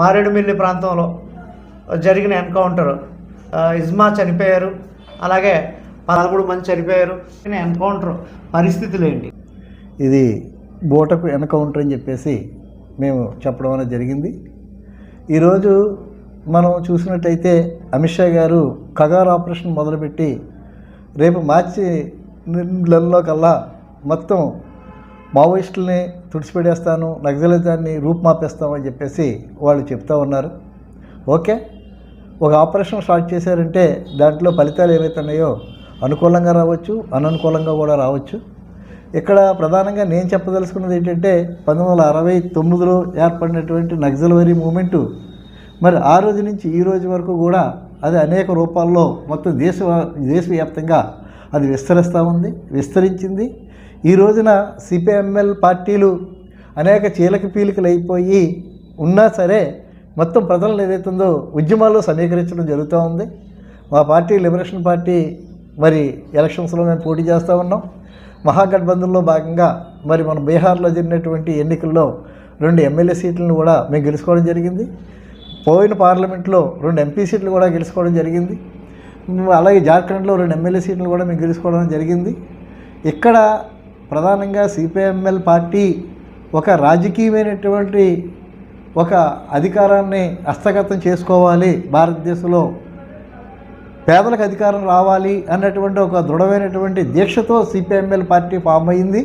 మారేడుమిల్లి ప్రాంతంలో జరిగిన ఎన్కౌంటర్ ఇజ్మా చనిపోయారు. అలాగే పదమూడు మంది చనిపోయారు. ఎన్కౌంటర్ పరిస్థితులు ఏంటి? ఇది బోటకు ఎన్కౌంటర్ అని చెప్పేసి మేము చెప్పడం అనేది జరిగింది. ఈరోజు మనం చూసినట్టయితే అమిత్ షా గారు కగార్ ఆపరేషన్ మొదలుపెట్టి రేపు మార్చి నెలలో కల్లా మొత్తం మావోయిస్టుల్ని తుడిచిపెడేస్తాను నక్సలిజాన్ని రూపుమాపేస్తామని చెప్పేసి వాళ్ళు చెప్తా ఉన్నారు. ఓకే ఒక ఆపరేషన్ స్టార్ట్ చేశారంటే దాంట్లో ఫలితాలు ఏవైతే ఉన్నాయో అనుకూలంగా రావచ్చు అననుకూలంగా కూడా రావచ్చు. ఇక్కడ ప్రధానంగా నేను చెప్పదలుచుకున్నది ఏంటంటే పంతొమ్మిది వందల అరవై తొమ్మిదిలో ఏర్పడినటువంటి నక్సల్వరీ మూమెంటు మరి ఆ రోజు నుంచి ఈ రోజు వరకు కూడా అది అనేక రూపాల్లో మొత్తం దేశ దేశవ్యాప్తంగా అది విస్తరిస్తూ ఉంది విస్తరించింది. ఈ రోజున సిపిఎంఎల్ పార్టీలు అనేక చీలక పీలికలు అయిపోయి ఉన్నా సరే మొత్తం ప్రజలను ఏదైతుందో ఉద్యమాల్లో సమీకరించడం జరుగుతూ ఉంది. మా పార్టీ లిబరేషన్ పార్టీ మరి ఎలక్షన్స్లో మేము పోటీ చేస్తూ ఉన్నాం. మహాగఠబంధన్లో భాగంగా మరి మన బీహార్లో జరిగినటువంటి ఎన్నికల్లో రెండు ఎమ్మెల్యే సీట్లను కూడా మేము గెలుచుకోవడం జరిగింది. పోయిన పార్లమెంట్లో రెండు ఎంపీ సీట్లు కూడా గెలుచుకోవడం జరిగింది. అలాగే జార్ఖండ్లో రెండు ఎమ్మెల్యే సీట్లు కూడా మేము గెలుచుకోవడం జరిగింది. ఇక్కడ ప్రధానంగా సిపిఎంఎల్ పార్టీ ఒక రాజకీయమైనటువంటి ఒక అధికారాన్ని హస్తగతం చేసుకోవాలి. భారతదేశంలో పేదలకు అధికారం రావాలి అన్నటువంటి ఒక దృఢమైనటువంటి దీక్షతో సిపిఎంఎల్ పార్టీ ఫామ్ అయింది.